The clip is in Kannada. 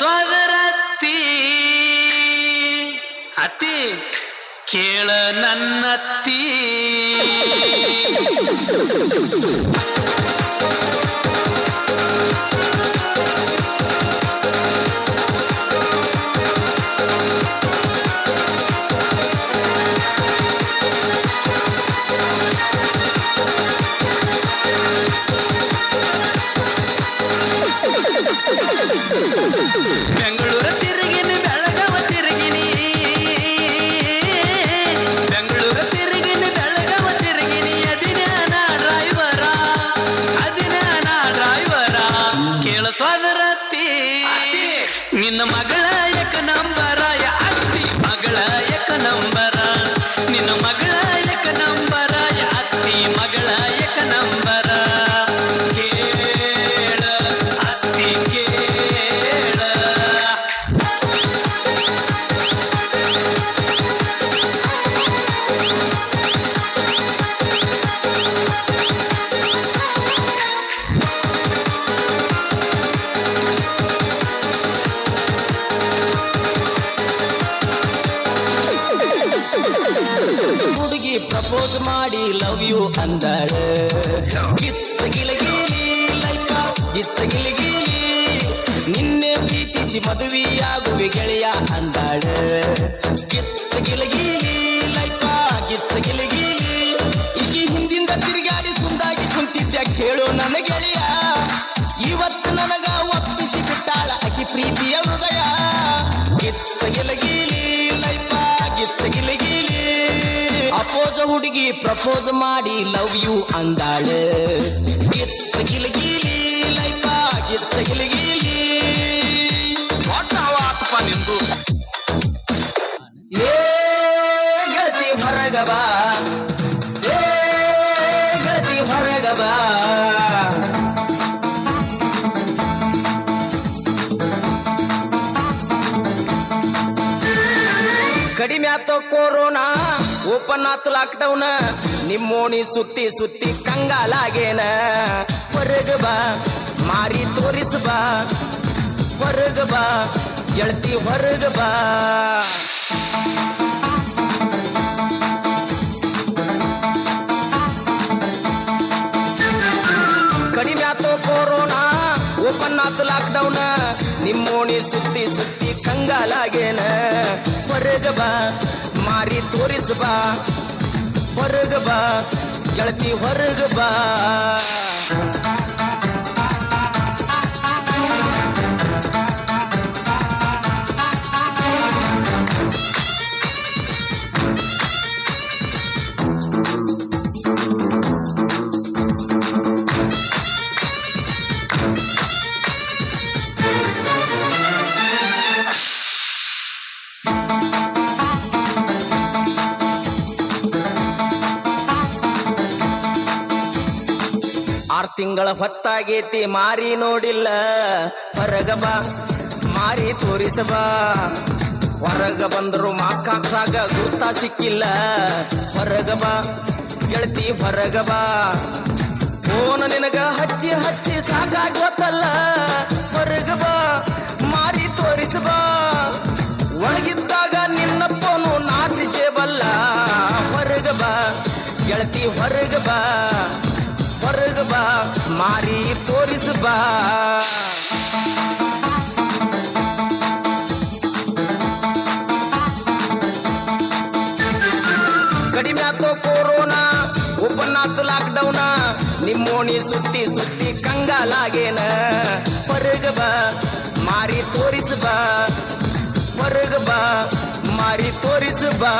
ಕೇಳ ಅತಿ ಕೇಳ ನನ್ನತ್ತಿ ಮಗಳ ಲವ್ ಯು ಅಂದಾಳ. ಗಿತ್ತ ಗಿಲಗಿಲಿ ಲೈಕ ಗಿತ್ತ ಗಿಲಗಿಲಿ. ನಿನ್ನೆ ಪ್ರೀತಿಸಿ ಮದುವೆಯಾಗುವೆ ಗೆಳೆಯ ಅಂದಾಳ. ಗಿತ್ತ ಹುಡುಗಿ ಪ್ರಪೋಸ್ ಮಾಡಿ ಲವ್ ಯು ಅಂದಾಳೆ. ಗಿತ್ತ ಗಿಲಗಿಲಿ ಲೈಫ ಗಿತ್ತ ಗಿಲಗಿಲಿ. ಆತಪ್ಪ ನಿಂದು? ಏ ಗತಿ ಹೊರಗಬಾ ಏ ಗತಿ ಹೊರಗಬಾ ಕಡಿಮೆ ಆತ ಕೊರೋನಾ. ಓಪನ್ ಲಾಕ್ ಡೌನ್ ನಿಮ್ಮೋಣಿ ಸುತ್ತಿ ಸುತ್ತಿ ಕಂಗಾಲಾಗೇನ. ಹೊರಗ ಬಾ, ಮಾರಿ ತೋರಿಸ ಬಾ. ಹೊರಗ ಬಾ ಗೆಳತಿ ಹೊರಗ ಬಾ. ಕಡಿಮೆ ಆತೋ ಕೊರೋನಾ ಓಪನ್ ಲಾಕ್ ಡೌನ್ ನಿಮ್ಮೋಣಿ ಸುತ್ತಿ ಸುತ್ತಿ ಕಂಗಾಲಾಗೇನ ಹೊರಗ ಬಾ ಮಾರಿ ತೋರಿಸ ಬಾ. ಹೊರಗ ಬಾ ಗೆಳತಿ ಹೊರಗ ಬಾ. ತಿಂಗಳ ಹೊತ್ತಾಗೇತಿ, ಮಾರಿ ನೋಡಿಲ್ಲ. ಹೊರಗ ಬಾ, ಮಾರಿ ತೋರಿಸಬ ಹೊರಗ ಬಂದರು ಮಾಸ್ಕ್ ಹಾಕ್ದಾಗ ಗುರ್ತ ಸಿಕ್ಕಿಲ್ಲ. ಹೊರಗ ಬಾ, ಗೆಳತಿ ಹೊರಗ ಬಾ. ಫೋನ್ ನಿನಗ ಹಚ್ಚಿ ಹಚ್ಚಿ ಸಾಕಾಗೋತಲ್ಲ ಗೊತ್ತಲ್ಲ. ಹೊರಗ ಬಾ, ಮಾರಿ ತೋರಿಸಬ ಒಳಗಿದ್ದಾಗ ನಿನ್ನಪ್ಪನು ನಾಚಿಸೇಬಲ್ಲ ಹೊರಗ ಬಾ, ಗೆಳತಿ ಹೊರಗಬ ಮಾರಿ ತೋರಿಸ ಬಾ ಕಡಿಮೆ ಆತೋ ಕೊರೋನಾ ಓಪನ್ ಆತು ಲಾಕ್ಡೌನ ನಿಮ್ಮೋಣಿ ಸುತ್ತಿ ಸುತ್ತಿ ಕಂಗಾಲಾಗೇನ ಹೊರಗ ಬಾ ಮಾರಿ ತೋರಿಸ ಬಾ ಹೊರಗ ಬಾ ಮಾರಿ ತೋರಿಸ ಬಾ